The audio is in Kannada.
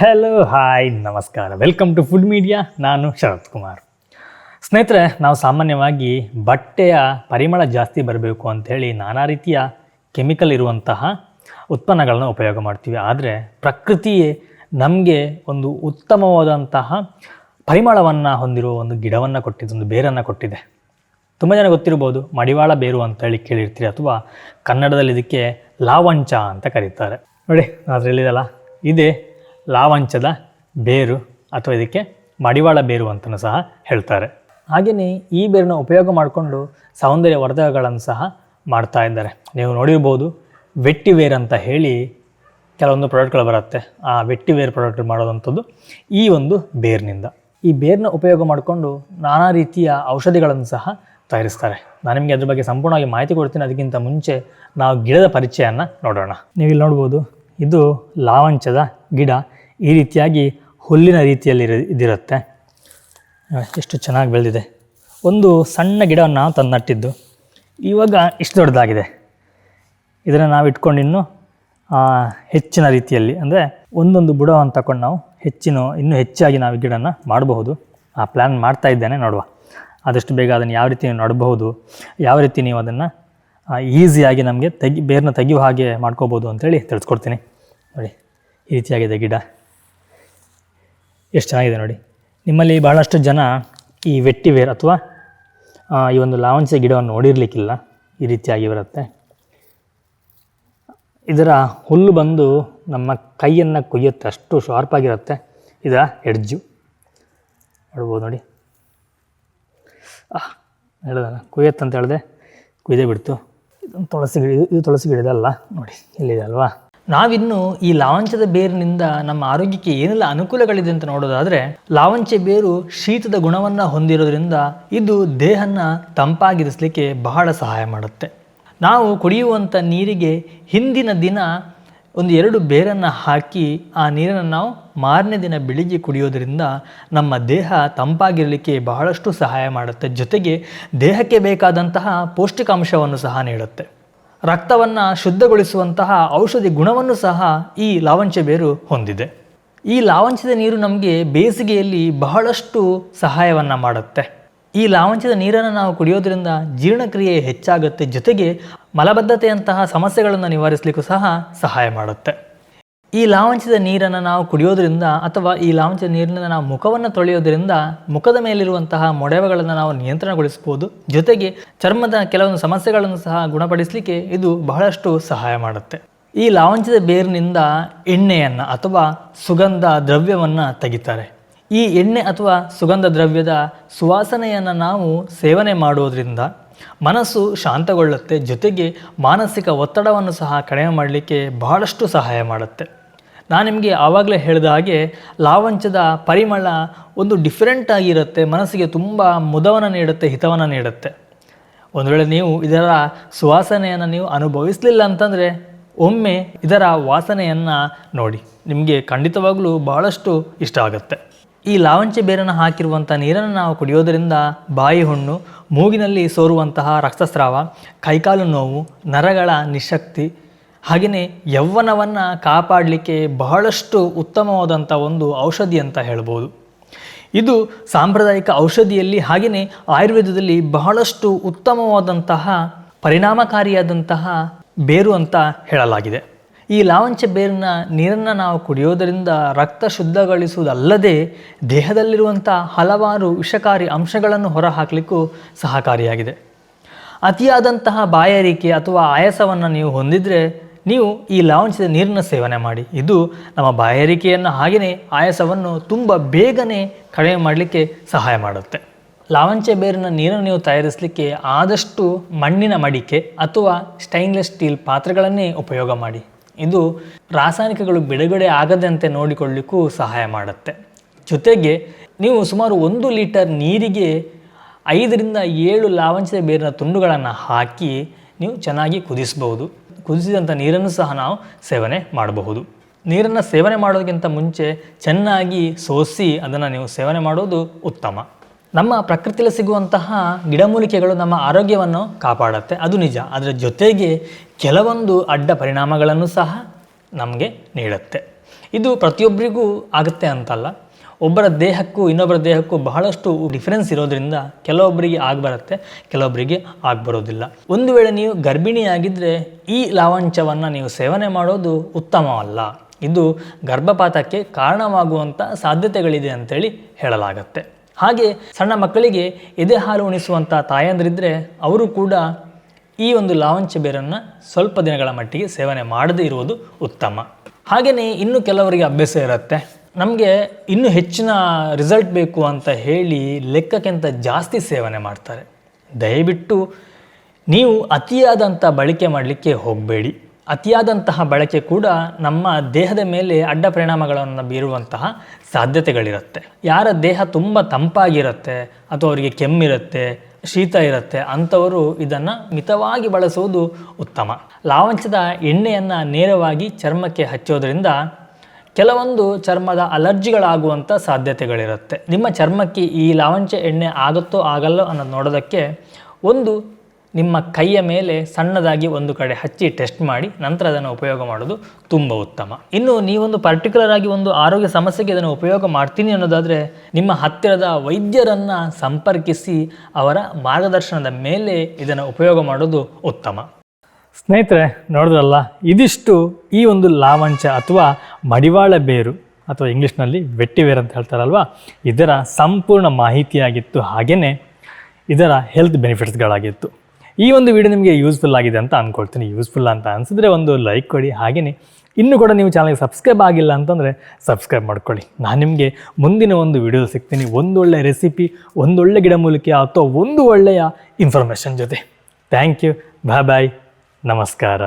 ಹಲೋ ಹಾಯ್ ನಮಸ್ಕಾರ. ವೆಲ್ಕಮ್ ಟು ಫುಡ್ ಮೀಡಿಯಾ ನಾನು ಶರತ್ ಕುಮಾರ್. ಸ್ನೇಹಿತರೆ, ನಾವು ಸಾಮಾನ್ಯವಾಗಿ ಬಟ್ಟೆಯ ಪರಿಮಳ ಜಾಸ್ತಿ ಬರಬೇಕು ಅಂಥೇಳಿ ನಾನಾ ರೀತಿಯ ಕೆಮಿಕಲ್ ಇರುವಂತಹ ಉತ್ಪನ್ನಗಳನ್ನು ಉಪಯೋಗ ಮಾಡ್ತೀವಿ. ಆದರೆ ಪ್ರಕೃತಿಯೇ ನಮಗೆ ಒಂದು ಉತ್ತಮವಾದಂತಹ ಪರಿಮಳವನ್ನು ಹೊಂದಿರುವ ಒಂದು ಗಿಡವನ್ನು ಕೊಟ್ಟಿದೆ, ಒಂದು ಬೇರನ್ನು ಕೊಟ್ಟಿದೆ. ತುಂಬ ಜನ ಗೊತ್ತಿರ್ಬೋದು, ಮಡಿವಾಳ ಬೇರು ಅಂತ ಹೇಳಿ ಕೇಳಿರ್ತೀರಿ ಅಥವಾ ಕನ್ನಡದಲ್ಲಿ ಇದಕ್ಕೆ ಲಾವಂಚ ಅಂತ ಕರೀತಾರೆ. ನೋಡಿ ಅದರಲ್ಲಿದೆಲ್ಲ ಇದೇ. ಲಾವಂಚದ ಬೇರು ಅಥವಾ ಇದಕ್ಕೆ ಮಡಿವಾಳ ಬೇರು ಅಂತಲೂ ಸಹ ಹೇಳ್ತಾರೆ. ಹಾಗೆಯೇ ಈ ಬೇರನ್ನ ಉಪಯೋಗ ಮಾಡಿಕೊಂಡು ಸೌಂದರ್ಯ ವರ್ಧಕಗಳನ್ನು ಸಹ ಮಾಡ್ತಾ ಇದ್ದಾರೆ. ನೀವು ನೋಡಿರ್ಬೋದು ವೆಟ್ಟಿವೇರ್ ಅಂತ ಹೇಳಿ ಕೆಲವೊಂದು ಪ್ರಾಡಕ್ಟ್ಗಳು ಬರುತ್ತೆ. ಆ ವೆಟ್ಟಿವೇರ್ ಪ್ರಾಡಕ್ಟ್ ಮಾಡೋದಂಥದ್ದು ಈ ಒಂದು ಬೇರ್ನಿಂದ. ಈ ಬೇರ್ನ ಉಪಯೋಗ ಮಾಡಿಕೊಂಡು ನಾನಾ ರೀತಿಯ ಔಷಧಿಗಳನ್ನು ಸಹ ತಯಾರಿಸ್ತಾರೆ. ನಾನು ನಿಮಗೆ ಅದ್ರ ಬಗ್ಗೆ ಸಂಪೂರ್ಣವಾಗಿ ಮಾಹಿತಿ ಕೊಡ್ತೀನಿ. ಅದಕ್ಕಿಂತ ಮುಂಚೆ ನಾವು ಗಿಡದ ಪರಿಚಯನ ನೋಡೋಣ. ನೀವು ಇಲ್ಲಿ ನೋಡ್ಬೋದು ಇದು ಲಾವಂಚದ ಗಿಡ. ಈ ರೀತಿಯಾಗಿ ಹುಲ್ಲಿನ ರೀತಿಯಲ್ಲಿ ಇದಿರುತ್ತೆ. ಎಷ್ಟು ಚೆನ್ನಾಗಿ ಬೆಳೆದಿದೆ. ಒಂದು ಸಣ್ಣ ಗಿಡವನ್ನು ನಾವು ತಂದು ನಟ್ಟಿದ್ದು ಇವಾಗ ಇಷ್ಟು ದೊಡ್ಡದಾಗಿದೆ. ಇದನ್ನು ನಾವು ಇಟ್ಕೊಂಡು ಇನ್ನು ಹೆಚ್ಚಿನ ರೀತಿಯಲ್ಲಿ, ಅಂದರೆ ಒಂದೊಂದು ಬುಡವನ್ನು ತಗೊಂಡು ನಾವು ಹೆಚ್ಚಿನ, ಇನ್ನೂ ಹೆಚ್ಚಾಗಿ ನಾವು ಗಿಡನ ಮಾಡಬಹುದು. ಆ ಪ್ಲ್ಯಾನ್ ಮಾಡ್ತಾ ಇದ್ದೇನೆ, ನೋಡುವ. ಆದಷ್ಟು ಬೇಗ ಅದನ್ನು ಯಾವ ರೀತಿ ನೋಡಬಹುದು, ಯಾವ ರೀತಿ ನೀವು ಅದನ್ನು ಈಸಿಯಾಗಿ ನಮಗೆ ತೆಗಿ ಬೇರನ್ನ ತೆಗೆಯುವ ಹಾಗೆ ಮಾಡ್ಕೋಬೋದು ಅಂತೇಳಿ ತಿಳಿಸ್ಕೊಡ್ತೀನಿ. ನೋಡಿ, ಈ ರೀತಿಯಾಗಿದೆ ಗಿಡ. ಎಷ್ಟು ಚೆನ್ನಾಗಿದೆ ನೋಡಿ. ನಿಮ್ಮಲ್ಲಿ ಬಹಳಷ್ಟು ಜನ ಈ ವೆಟ್ಟಿವೇರ್ ಅಥವಾ ಈ ಒಂದು ಲಾವಂಚ ಗಿಡವನ್ನು ನೋಡಿರಲಿಕ್ಕಿಲ್ಲ. ಈ ರೀತಿಯಾಗಿ ಬರುತ್ತೆ. ಇದರ ಹುಲ್ಲು ಬಂದು ನಮ್ಮ ಕೈಯನ್ನು ಕೊಯ್ಯುತ್ತೆ. ಅಷ್ಟು ಶಾರ್ಪಾಗಿರುತ್ತೆ ಇದರ ಎಡ್ಜು ನೋಡ್ಬೋದು ನೋಡಿ. ಹೇಳಿದಲ್ಲ, ಕೊಯ್ಯತ್ತೆ ಅಂತ ಹೇಳಿದೆ, ಕುಯ್ದೇ ಬಿಡ್ತು. ಇದೊಂದು ತುಳಸಿ ಗಿಡ, ಇದು ತುಳಸಿ ಗಿಡ ಅಲ್ಲ ನೋಡಿ, ಇಲ್ಲಿದೆ ಅಲ್ವಾ? ನಾವಿನ್ನು ಈ ಲಾವಂಚದ ಬೇರಿನಿಂದ ನಮ್ಮ ಆರೋಗ್ಯಕ್ಕೆ ಏನೆಲ್ಲ ಅನುಕೂಲಗಳಿದೆ ಅಂತ ನೋಡೋದಾದರೆ, ಲಾವಂಚೆ ಬೇರು ಶೀತದ ಗುಣವನ್ನು ಹೊಂದಿರೋದ್ರಿಂದ ಇದು ದೇಹನ ತಂಪಾಗಿರಿಸಲಿಕ್ಕೆ ಬಹಳ ಸಹಾಯ ಮಾಡುತ್ತೆ. ನಾವು ಕುಡಿಯುವಂಥ ನೀರಿಗೆ ಹಿಂದಿನ ದಿನ ಒಂದು ಎರಡು ಬೇರನ್ನು ಹಾಕಿ ಆ ನೀರನ್ನು ನಾವು ಮಾರನೇ ದಿನ ಬೆಳಿಗ್ಗೆ ಕುಡಿಯೋದರಿಂದ ನಮ್ಮ ದೇಹ ತಂಪಾಗಿರಲಿಕ್ಕೆ ಬಹಳಷ್ಟು ಸಹಾಯ ಮಾಡುತ್ತೆ. ಜೊತೆಗೆ ದೇಹಕ್ಕೆ ಬೇಕಾದಂತಹ ಪೌಷ್ಟಿಕಾಂಶವನ್ನು ಸಹ ನೀಡುತ್ತೆ. ರಕ್ತವನ್ನು ಶುದ್ಧಗೊಳಿಸುವಂತಹ ಔಷಧಿ ಗುಣವನ್ನು ಸಹ ಈ ಲಾವಂಚ ಬೇರು ಹೊಂದಿದೆ. ಈ ಲಾವಂಚದ ನೀರು ನಮಗೆ ಬೇಸಿಗೆಯಲ್ಲಿ ಬಹಳಷ್ಟು ಸಹಾಯವನ್ನು ಮಾಡುತ್ತೆ. ಈ ಲಾವಂಚದ ನೀರನ್ನು ನಾವು ಕುಡಿಯೋದ್ರಿಂದ ಜೀರ್ಣಕ್ರಿಯೆ ಹೆಚ್ಚಾಗುತ್ತೆ, ಜೊತೆಗೆ ಮಲಬದ್ಧತೆಯಂತಹ ಸಮಸ್ಯೆಗಳನ್ನು ನಿವಾರಿಸಲಿಕ್ಕೂ ಸಹ ಸಹಾಯ ಮಾಡುತ್ತೆ. ಈ ಲಾವಂಚದ ನೀರನ್ನು ನಾವು ಕುಡಿಯೋದ್ರಿಂದ ಅಥವಾ ಈ ಲಾವಂಚದ ನೀರಿನಿಂದ ನಾವು ಮುಖವನ್ನು ತೊಳೆಯೋದ್ರಿಂದ ಮುಖದ ಮೇಲಿರುವಂತಹ ಮೊಡವೆಗಳನ್ನು ನಾವು ನಿಯಂತ್ರಣಗೊಳಿಸ್ಬೋದು. ಜೊತೆಗೆ ಚರ್ಮದ ಕೆಲವೊಂದು ಸಮಸ್ಯೆಗಳನ್ನು ಸಹ ಗುಣಪಡಿಸಲಿಕ್ಕೆ ಇದು ಬಹಳಷ್ಟು ಸಹಾಯ ಮಾಡುತ್ತೆ. ಈ ಲಾವಂಚದ ಬೇರಿನಿಂದ ಎಣ್ಣೆಯನ್ನು ಅಥವಾ ಸುಗಂಧ ದ್ರವ್ಯವನ್ನು ತೆಗಿತಾರೆ. ಈ ಎಣ್ಣೆ ಅಥವಾ ಸುಗಂಧ ದ್ರವ್ಯದ ಸುವಾಸನೆಯನ್ನು ನಾವು ಸೇವನೆ ಮಾಡುವುದರಿಂದ ಮನಸ್ಸು ಶಾಂತಗೊಳ್ಳುತ್ತೆ. ಜೊತೆಗೆ ಮಾನಸಿಕ ಒತ್ತಡವನ್ನು ಸಹ ಕಡಿಮೆ ಮಾಡಲಿಕ್ಕೆ ಬಹಳಷ್ಟು ಸಹಾಯ ಮಾಡುತ್ತೆ. ನಾನು ನಿಮಗೆ ಆವಾಗಲೇ ಹೇಳಿದ ಹಾಗೆ ಲಾವಂಚದ ಪರಿಮಳ ಒಂದು ಡಿಫ್ರೆಂಟ್ ಆಗಿರುತ್ತೆ ಮನಸ್ಸಿಗೆ ತುಂಬ ಮುದವನ್ನು ನೀಡುತ್ತೆ, ಹಿತವನ್ನು ನೀಡುತ್ತೆ. ಒಂದು ವೇಳೆ ನೀವು ಇದರ ಸುವಾಸನೆಯನ್ನು ನೀವು ಅನುಭವಿಸಲಿಲ್ಲ ಅಂತಂದರೆ ಒಮ್ಮೆ ಇದರ ವಾಸನೆಯನ್ನು ನೋಡಿ, ನಿಮಗೆ ಖಂಡಿತವಾಗಲೂ ಬಹಳಷ್ಟು ಇಷ್ಟ ಆಗುತ್ತೆ. ಈ ಲಾವಂಚೆ ಬೇರನ್ನು ಹಾಕಿರುವಂಥ ನೀರನ್ನು ನಾವು ಕುಡಿಯೋದರಿಂದ ಬಾಯಿ ಹುಣ್ಣು, ಮೂಗಿನಲ್ಲಿ ಸೋರುವಂತಹ ರಕ್ತಸ್ರಾವ, ಕೈಕಾಲು ನೋವು, ನರಗಳ ನಿಶಕ್ತಿ ಹಾಗೆಯೇ ಯೌವನವನ್ನು ಕಾಪಾಡಲಿಕ್ಕೆ ಬಹಳಷ್ಟು ಉತ್ತಮವಾದಂಥ ಒಂದು ಔಷಧಿ ಅಂತ ಹೇಳ್ಬೋದು. ಇದು ಸಾಂಪ್ರದಾಯಿಕ ಔಷಧಿಯಲ್ಲಿ ಹಾಗೆಯೇ ಆಯುರ್ವೇದದಲ್ಲಿ ಬಹಳಷ್ಟು ಉತ್ತಮವಾದಂತಹ ಪರಿಣಾಮಕಾರಿಯಾದಂತಹ ಬೇರು ಅಂತ ಹೇಳಲಾಗಿದೆ. ಈ ಲಾವಂಚ ಬೇರಿನ ನೀರನ್ನು ನಾವು ಕುಡಿಯೋದರಿಂದ ರಕ್ತ ಶುದ್ಧಗೊಳಿಸುವುದಲ್ಲದೆ ದೇಹದಲ್ಲಿರುವಂಥ ಹಲವಾರು ವಿಷಕಾರಿ ಅಂಶಗಳನ್ನು ಹೊರಹಾಕಲಿಕ್ಕೂ ಸಹಕಾರಿಯಾಗಿದೆ. ಅತಿಯಾದಂತಹ ಬಾಯಾರಿಕೆ ಅಥವಾ ಆಯಾಸವನ್ನು ನೀವು ಹೊಂದಿದರೆ ನೀವು ಈ ಲಾವಂಚದ ನೀರನ್ನು ಸೇವನೆ ಮಾಡಿ. ಇದು ನಮ್ಮ ಬಾಯಾರಿಕೆಯನ್ನು ಹಾಗೆಯೇ ಆಯಾಸವನ್ನು ತುಂಬ ಬೇಗನೆ ಕಡಿಮೆ ಮಾಡಲಿಕ್ಕೆ ಸಹಾಯ ಮಾಡುತ್ತೆ. ಲಾವಂಚೆ ಬೇರಿನ ನೀರನ್ನು ನೀವು ತಯಾರಿಸಲಿಕ್ಕೆ ಆದಷ್ಟು ಮಣ್ಣಿನ ಮಡಿಕೆ ಅಥವಾ ಸ್ಟೈನ್ಲೆಸ್ ಸ್ಟೀಲ್ ಪಾತ್ರೆಗಳನ್ನೇ ಉಪಯೋಗ ಮಾಡಿ. ಇದು ರಾಸಾಯನಿಕಗಳು ಬಿಡುಗಡೆ ಆಗದಂತೆ ನೋಡಿಕೊಳ್ಳಿಕ್ಕೂ ಸಹಾಯ ಮಾಡುತ್ತೆ. ಜೊತೆಗೆ ನೀವು ಸುಮಾರು ಒಂದು ಲೀಟರ್ ನೀರಿಗೆ ಐದರಿಂದ ಏಳು ಲಾವಂಚದ ಬೇರಿನ ತುಂಡುಗಳನ್ನು ಹಾಕಿ ನೀವು ಚೆನ್ನಾಗಿ ಕುದಿಸ್ಬೋದು ಕುದಿಸಿದಂಥ ನೀರನ್ನು ಸಹ ನಾವು ಸೇವನೆ ಮಾಡಬಹುದು. ನೀರನ್ನು ಸೇವನೆ ಮಾಡೋದಕ್ಕಿಂತ ಮುಂಚೆ ಚೆನ್ನಾಗಿ ಸೋಸಿ ಅದನ್ನು ನೀವು ಸೇವನೆ ಮಾಡೋದು ಉತ್ತಮ. ನಮ್ಮ ಪ್ರಕೃತಿಯಲ್ಲಿ ಸಿಗುವಂತಹ ಗಿಡಮೂಲಿಕೆಗಳು ನಮ್ಮ ಆರೋಗ್ಯವನ್ನು ಕಾಪಾಡುತ್ತೆ. ಅದು ನಿಜ. ಅದರ ಜೊತೆಗೆ ಕೆಲವೊಂದು ಅಡ್ಡ ಪರಿಣಾಮಗಳನ್ನು ಸಹ ನಮಗೆ ನೀಡುತ್ತೆ. ಇದು ಪ್ರತಿಯೊಬ್ಬರಿಗೂ ಆಗುತ್ತೆ ಅಂತಲ್ಲ. ಒಬ್ಬರ ದೇಹಕ್ಕೂ ಇನ್ನೊಬ್ಬರ ದೇಹಕ್ಕೂ ಬಹಳಷ್ಟು ಡಿಫರೆನ್ಸ್ ಇರೋದ್ರಿಂದ ಕೆಲವೊಬ್ಬರಿಗೆ ಆಗಬರುತ್ತೆ, ಕೆಲವೊಬ್ಬರಿಗೆ ಆಗಬರೋದಿಲ್ಲ. ಒಂದು ವೇಳೆ ನೀವು ಗರ್ಭಿಣಿಯಾಗಿದ್ದರೆ ಈ ಲಾವಂಚವನ್ನು ನೀವು ಸೇವನೆ ಮಾಡೋದು ಉತ್ತಮವಲ್ಲ. ಇದು ಗರ್ಭಪಾತಕ್ಕೆ ಕಾರಣವಾಗುವಂಥ ಸಾಧ್ಯತೆಗಳಿದೆ ಅಂತೇಳಿ ಹೇಳಲಾಗತ್ತೆ. ಹಾಗೆ ಸಣ್ಣ ಮಕ್ಕಳಿಗೆ ಎದೆ ಹಾಲು ಉಣಿಸುವಂಥ ತಾಯಂದ್ರಿದ್ದರೆ ಅವರು ಕೂಡ ಈ ಒಂದು ಲಾವಂಚ ಬೇರನ್ನು ಸ್ವಲ್ಪ ದಿನಗಳ ಮಟ್ಟಿಗೆ ಸೇವನೆ ಮಾಡದೇ ಇರುವುದು ಉತ್ತಮ. ಹಾಗೆಯೇ ಇನ್ನು ಕೆಲವರಿಗೆ ಅಭ್ಯಾಸ ಇರುತ್ತೆ. ನಮಗೆ ಇನ್ನೂ ಹೆಚ್ಚಿನ ರಿಸಲ್ಟ್ ಬೇಕು ಅಂತ ಹೇಳಿ ಲೆಕ್ಕಕ್ಕಿಂತ ಜಾಸ್ತಿ ಸೇವನೆ ಮಾಡ್ತಾರೆ. ದಯವಿಟ್ಟು ನೀವು ಅತಿಯಾದಂಥ ಬಳಕೆ ಮಾಡಲಿಕ್ಕೆ ಹೋಗಬೇಡಿ. ಅತಿಯಾದಂತಹ ಬಳಕೆ ಕೂಡ ನಮ್ಮ ದೇಹದ ಮೇಲೆ ಅಡ್ಡ ಪರಿಣಾಮಗಳನ್ನು ಬೀರುವಂತಹ ಸಾಧ್ಯತೆಗಳಿರುತ್ತೆ. ಯಾರ ದೇಹ ತುಂಬ ತಂಪಾಗಿರುತ್ತೆ ಅಥವಾ ಅವರಿಗೆ ಕೆಮ್ಮಿರುತ್ತೆ, ಶೀತ ಇರುತ್ತೆ ಅಂಥವರು ಇದನ್ನು ಮಿತವಾಗಿ ಬಳಸುವುದು ಉತ್ತಮ. ಲಾವಂಚದ ಎಣ್ಣೆಯನ್ನು ನೇರವಾಗಿ ಚರ್ಮಕ್ಕೆ ಹಚ್ಚೋದ್ರಿಂದ ಕೆಲವೊಂದು ಚರ್ಮದ ಅಲರ್ಜಿಗಳಾಗುವಂಥ ಸಾಧ್ಯತೆಗಳಿರುತ್ತೆ. ನಿಮ್ಮ ಚರ್ಮಕ್ಕೆ ಈ ಲಾವಂಚ ಎಣ್ಣೆ ಆಗುತ್ತೋ ಆಗಲ್ಲೋ ಅನ್ನೋದು ನೋಡೋದಕ್ಕೆ ಒಂದು ನಿಮ್ಮ ಕೈಯ ಮೇಲೆ ಸಣ್ಣದಾಗಿ ಒಂದು ಕಡೆ ಹಚ್ಚಿ ಟೆಸ್ಟ್ ಮಾಡಿ ನಂತರ ಅದನ್ನು ಉಪಯೋಗ ಮಾಡೋದು ತುಂಬ ಉತ್ತಮ. ಇನ್ನು ನೀವೊಂದು ಪರ್ಟಿಕ್ಯುಲರ್ ಆಗಿ ಒಂದು ಆರೋಗ್ಯ ಸಮಸ್ಯೆಗೆ ಇದನ್ನು ಉಪಯೋಗ ಮಾಡ್ತೀನಿ ಅನ್ನೋದಾದರೆ ನಿಮ್ಮ ಹತ್ತಿರದ ವೈದ್ಯರನ್ನು ಸಂಪರ್ಕಿಸಿ ಅವರ ಮಾರ್ಗದರ್ಶನದ ಮೇಲೆ ಇದನ್ನು ಉಪಯೋಗ ಮಾಡೋದು ಉತ್ತಮ. ಸ್ನೇಹಿತರೆ, ನೋಡಿದ್ರಲ್ಲ, ಇದಿಷ್ಟು ಈ ಒಂದು ಲಾವಂಚ ಅಥವಾ ಮಡಿವಾಳ ಬೇರು ಅಥವಾ ಇಂಗ್ಲೀಷ್ನಲ್ಲಿ ವೆಟ್ಟಿವೇರ್ ಅಂತ ಹೇಳ್ತಾರಲ್ವಾ? ಇದರ ಸಂಪೂರ್ಣ ಮಾಹಿತಿಯಾಗಿತ್ತು ಹಾಗೆಯೇ ಇದರ ಹೆಲ್ತ್ ಬೆನಿಫಿಟ್ಸ್ಗಳಾಗಿತ್ತು ಈ ಒಂದು ವಿಡಿಯೋ ನಿಮಗೆ ಯೂಸ್ಫುಲ್ ಆಗಿದೆ ಅಂತ ಅಂದ್ಕೊಳ್ತೀನಿ ಯೂಸ್ಫುಲ್ ಅಂತ ಅನಿಸಿದ್ರೆ ಒಂದು ಲೈಕ್ ಕೊಡಿ. ಹಾಗೆಯೇ ಇನ್ನೂ ಕೂಡ ನೀವು ಚಾನಲ್ಗೆ ಸಬ್ಸ್ಕ್ರೈಬ್ ಆಗಿಲ್ಲ ಅಂತಂದರೆ ಸಬ್ಸ್ಕ್ರೈಬ್ ಮಾಡ್ಕೊಳ್ಳಿ. ನಾನು ನಿಮಗೆ ಮುಂದಿನ ಒಂದು ವಿಡಿಯೋ ಸಿಗ್ತೀನಿ. ಒಂದೊಳ್ಳೆ ರೆಸಿಪಿ ಒಂದೊಳ್ಳೆ ಗಿಡಮೂಲಿಕೆ ಅಥವಾ ಒಂದು ಒಳ್ಳೆಯ ಇನ್ಫಾರ್ಮೇಷನ್ ಜೊತೆ. ಥ್ಯಾಂಕ್ ಯು ಬಾಯ್ ಬಾಯ್ ನಮಸ್ಕಾರ.